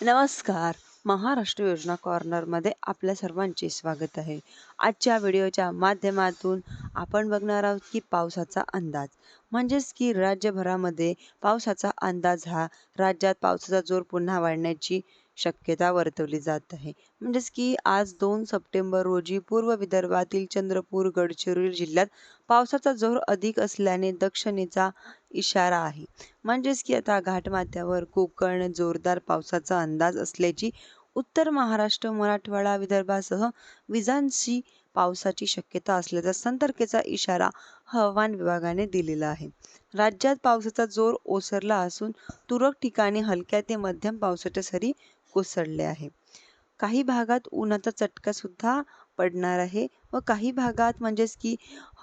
नमस्कार. महाराष्ट्र योजना कॉर्नरमध्ये आपल्या सर्वांचे स्वागत आहे. आजच्या व्हिडिओच्या माध्यमातून आपण बघणार आहोत की पावसाचा अंदाज. म्हणजेच की राज्यभरामध्ये पावसाचा अंदाज हा राज्यात पावसाचा जोर पुन्हा वाढण्याची शक्यता वर्तवली जात आहे. म्हणजेच की आज दोन सप्टेंबर रोजी पूर्व विदर्भातील चंद्रपूर गडचिरोली जिल्ह्यात पावसाचा जोर अधिक असल्याने दक्षिणेचा इशारा आहे. म्हणजेच की आता घाटमाथ्यावर कोकण जोरदार पावसाचा अंदाज असल्याची उत्तर महाराष्ट्र मराठवाडा विदर्भासह विजांशी पावसाची शक्यता असल्याचा सतर्कतेचा इशारा हवामान विभागाने दिलेला आहे. राज्यात पावसाचा जोर ओसरला असून तुरळक ठिकाणी हलक्या ते मध्यम पावसाच्या सरी कोसळले आहे काही भागात उन्हाचा चटका सुद्धा पडणार आहे व काही भागात म्हणजेच की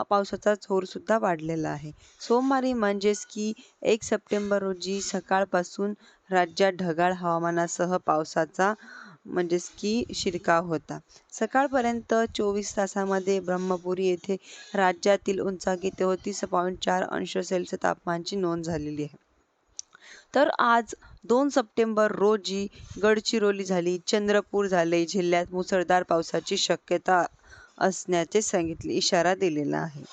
पावसाचा जोर सुद्धा वाढलेला आहे. सोमवारी म्हणजेच की एक सप्टेंबर रोजी सकाळपासून राज्यात ढगाळ हवामानासह पावसाचा म्हणजेच की शिरकाव होता. सकाळपर्यंत चोवीस तासामध्ये ब्रह्मपुरी येथे राज्यातील उंचाकी तेहतीस पॉईंट चार अंश सेल्सिअस तापमानाची नोंद झालेली आहे. तर आज दोन सप्टेंबर रोजी गडचिरोली झाली चंद्रपूर झाले जिल्ह्यात मुसळधार पावसाची शक्यता असण्याचे सांगितले इशारा दिलेला आहे.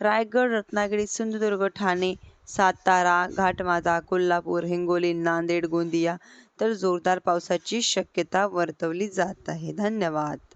रायगड रत्नागिरी सिंधुदुर्ग ठाणे सातारा घाटमाजा कोल्हापूर हिंगोली नांदेड गोंदिया तर जोरदार पावसाची शक्यता वर्तवली जात आहे. धन्यवाद.